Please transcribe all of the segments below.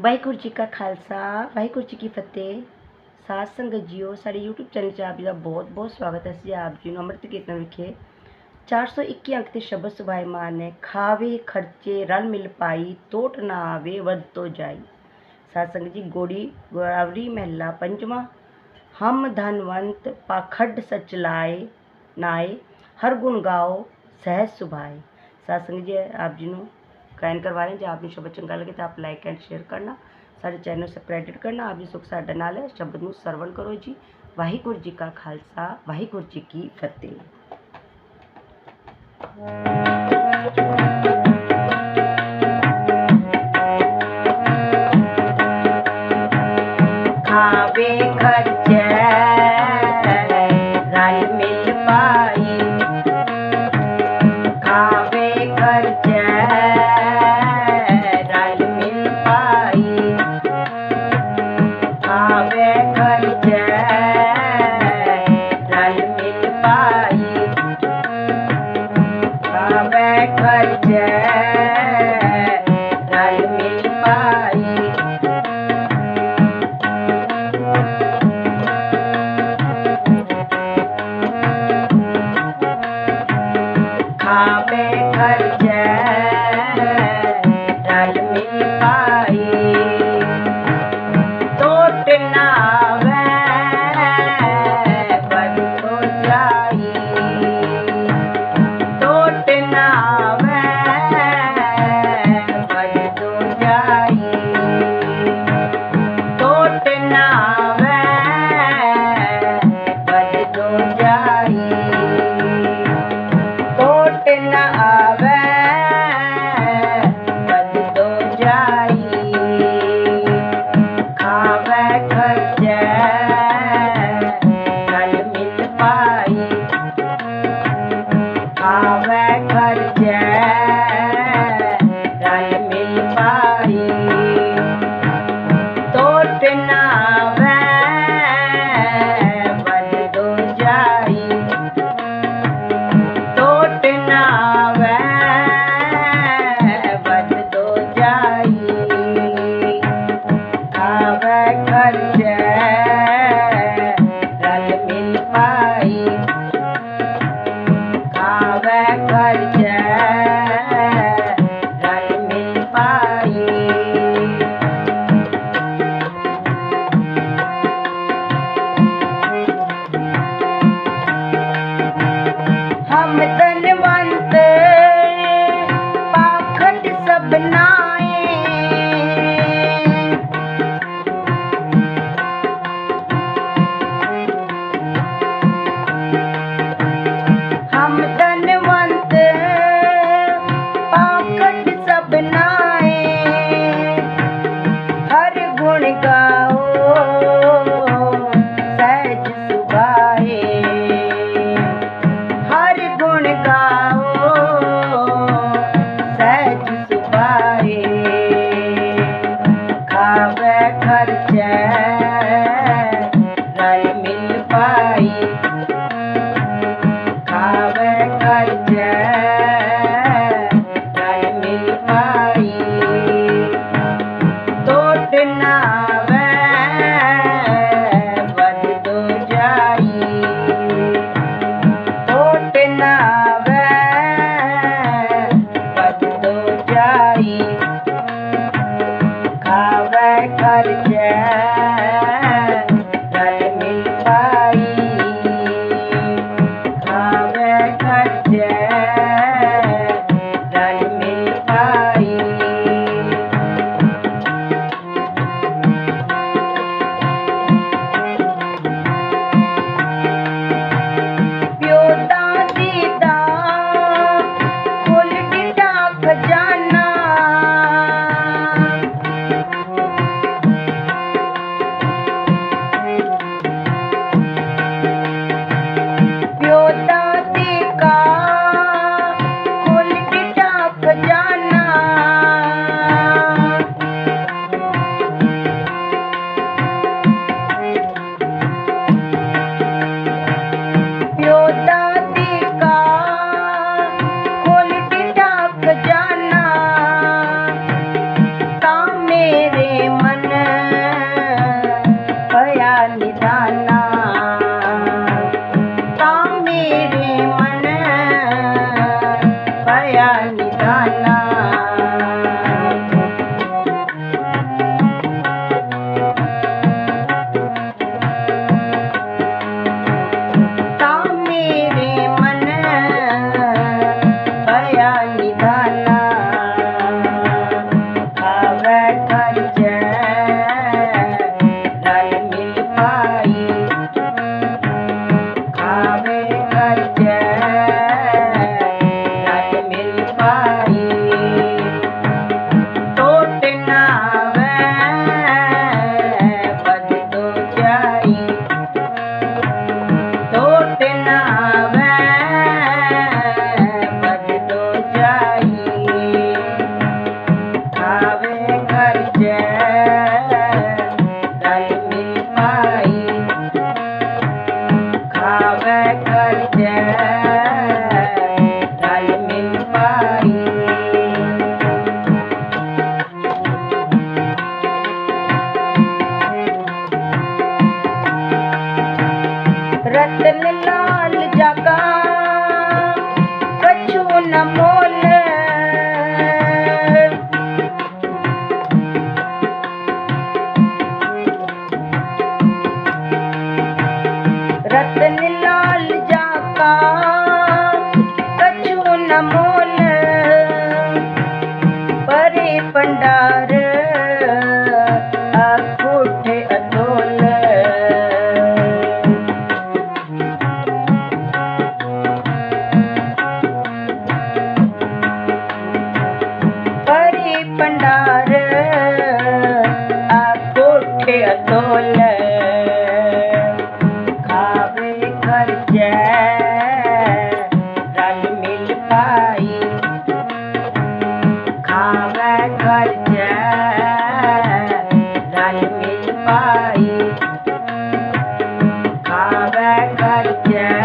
ਵਾਹਿਗੁਰੂ ਜੀ ਕਾ ਖਾਲਸਾ, ਵਾਹਿਗੁਰੂ ਜੀ ਕੀ ਫਤਿਹ। ਸਾਧ ਸੰਗਤ ਜੀਓ, ਸਾਡੇ YouTube ਚੈਨਲ 'ਚ ਆਪ ਜੀ ਦਾ ਬਹੁਤ ਬਹੁਤ ਸਵਾਗਤ ਹੈ ਅਸੀਂ ਆਪ ਜੀ ਨੂੰ ਅੰਮ੍ਰਿਤ ਕੀਰਤਨ ਵਿਖੇ। 421 ਅੰਕ ਤੇ ਸ਼ਬਦ ਸੁਭਾਇਮਾਨ ਨੇ, ਖਾਵੇ, ਖਰਚੇ, ਰਲ ਮਿਲ ਪਾਈ, ਤੋਟ ਨਾ ਆਵੇ, ਵੱਧ ਤੋਂ ਜਾਈ। ਸਾਧ ਸੰਗਤ ਜੀ, ਗੋੜੀ ਗੋਰਾਵਰੀ ਮਹਿਲਾ ਪੰਜਵਾਂ, ਹਮ ਧਨਵੰਤ ਪਾਖੰਡ ਸਚ ਲਾਏ, ਨਾਏ, ਹਰ ਗੁਣ ਗਾਓ, ਸਹਿਜ ਸੁਭਾਏ। ਸਾਧ ਸੰਗਤ ਜੀ, ਆਪ ਜੀ ਨੂੰ ਕਾਇਨ ਕਰਵਾ ਰਹੇ ਹਾਂ। ਜੇ ਆਪ ਨੂੰ ਸ਼ਬਦ ਚੰਗਾ ਲੱਗੇ ਤਾਂ ਆਪ ਲਾਈਕ ਐਂਡ ਸ਼ੇਅਰ ਕਰਨਾ ਸਾਡੇ ਚੈਨਲ ਨੂੰ ਸਬਸਕ੍ਰਾਈਬ ਕਰਨਾ ਆਪ ਜੀ ਸੁਖ ਸਾਡੇ ਨਾਲ ਹੈ ਸ਼ਬਦ ਨੂੰ ਸਰਵਣ ਕਰੋ ਜੀ ਵਾਹਿਗੁਰੂ ਜੀ ਕਾ ਖਾਲਸਾ ਵਾਹਿਗੁਰੂ ਜੀ ਖਾਵੇ है yeah.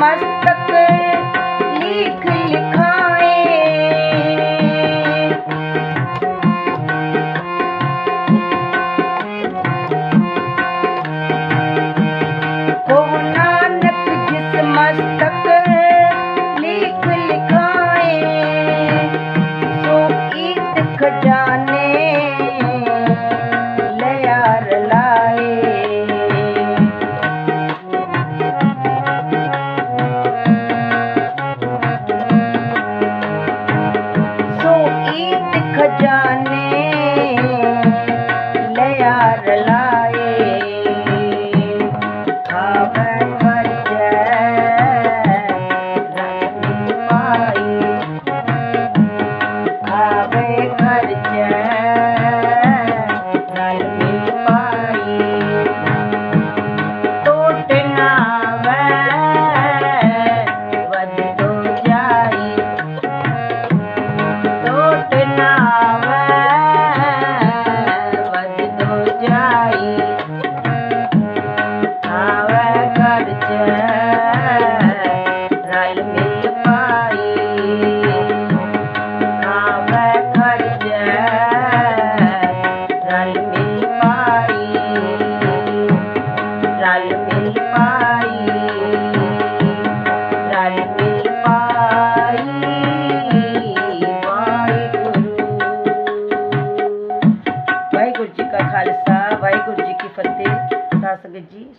मस्त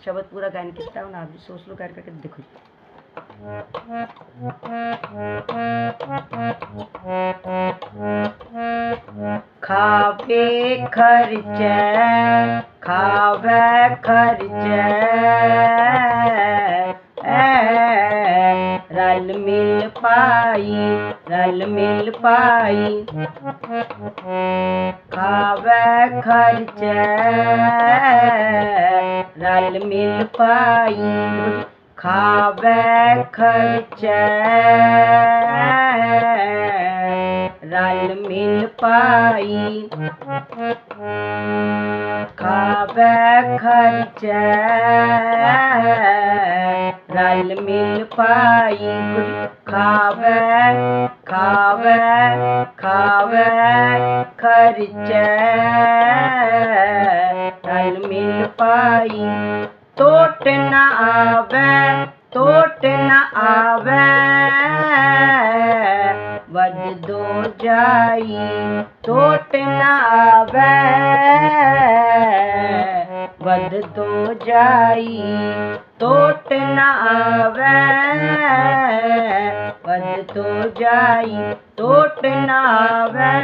ਸੰਗਤ ਜੀ ਸ਼ਬਦ ਪੂਰਾ ਗਾਇਨ ਕੀਤਾ ਹੁਣ ਆਪ ਜੀ ਸੋਚ ਲਓ ਕਰਕੇ ਦੇਖੋ ਜੀ ਖਾਵੇ ਖਰਚੈ ਰਲ ਮਿਲ ਪਾਈ ਰਲ ਮਿਲ ਪਾਈ। ਖਾਵੇ ਖਰਚੈ ਰਲ ਮਿਲ ਪਾਈ। ਖਾਵੇ ਖਰਚੈ। ਰਲ ਮਿਲ ਪਾਈ। ਖਾਵੇ ਖਰਚੈ, ਰਲ ਮਿਲ ਪਾਈ। ਖਾਵੇ ਖਾਵੇ ਖਾਵੇ ਖਰਚੈ, ਰਲ ਮਿਲ ਪਾਈ। ਟੋਟ ਨਾ ਆਵੇ ਟੋਟ ਨਾ ਆਵੇ। ਵੱਜ ਦੋ ਜਾਈ, ਟੋਟ ਨਾ ਆਵੇ। ਵੱਧ ਜਾਈ, ਟੋਟ ਨਾ ਆਵੇ। ਵੱਧ ਦੋ ਜਾਈ, ਟੋਟ ਨਾ ਆਵੇ।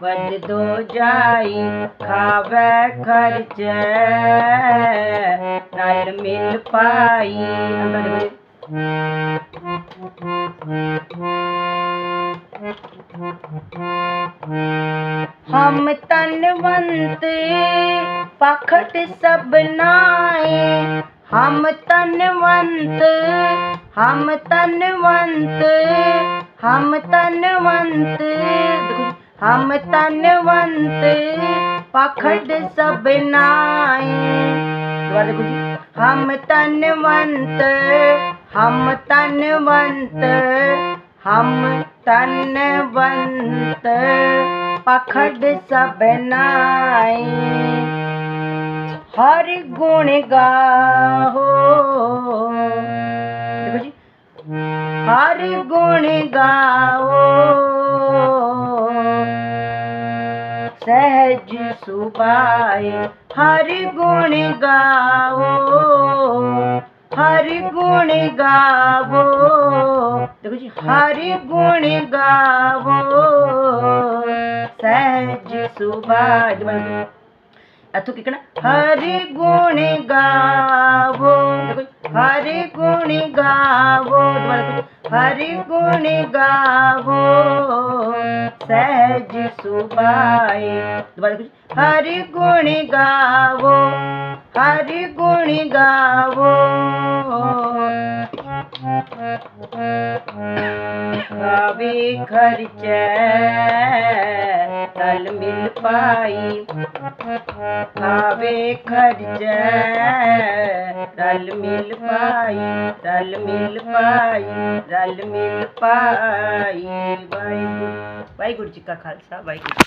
ਵੱਧ ਦੋ ਜਾਈ, ਖਾਵੇ ਖਰਚੈ। ਨਾਲ ਮਿਲ ਪਾਈ। ਹਮ ਤਨਵੰਤ ਪਖਟ ਸਭ ਨਾਏ। ਹਮ ਤਨਵੰਤ ਹਮ ਤਨਵੰਤ ਹਮ ਤਨਵੰਤ ਹਮ ਤਨਵੰਤ ਪਖਟ ਸਭਨਾਏ ਦੁਬਾਰਾ ਦੇਖੋ ਜੀ। ਹਮ ਤਨਵੰਤ ਹਮ ਤਨਵੰਤ ਹਮ ਤਨਵੰਤ ਪਖੜ ਸਭ ਨਾਈ ਹਰ ਗੁਣ ਗਾਹੋ। ਦੇਖੋ ਜੀ, ਹਰ ਗੁਣ ਗਾਓ ਸਹਿਜ ਸੁਭਾਏ, ਹਰ ਗੁਣ ਗਾਓ ਹਰ ਗੁਣ ਗਾਵੋ। ਦੇਖੋ ਜੀ, ਹਰ ਗੁਣ ਗਾਵੋ। ਸਹਿਜ ਸੁਭਾਜ ਦੁਬਾਰਾ ਇੱਥੋਂ ਕੀ ਕਹਿਣਾ? ਹਰਿ ਗੁਣ ਗਾਵੋ। ਦੇਖੋ ਜੀ, ਹਰਿ ਗੁਣ ਗਾਵੋ ਦੁਬਾਰਾ ਦੇਖੋ ਜੀ, ਹਰਿ ਗੁਣ ਗਾਵੋ ਸਹਿਜ ਸੁਭਾਏ। ਦੁਬਾਰਾ ਦੇਖੋ ਜੀ, ਹਰਿ ਗੁਣ ਖਰਚੈ, ਤਲ ਮਿਲ ਪਾਈ। ਖਾਵੇ ਖਰਚੈ, ਰਲ ਮਿਲ ਪਾਈ, ਰਲ ਮਿਲ ਪਾਈ, ਰਲ ਮਿਲ ਪਾਈ। ਵਾਹਿਗੁਰੂ ਵਾਹਿਗੁਰੂ ਜੀ ਕਾ ਖਾਲਸਾ, ਵਾਹਿਗੁਰੂ ਜੀ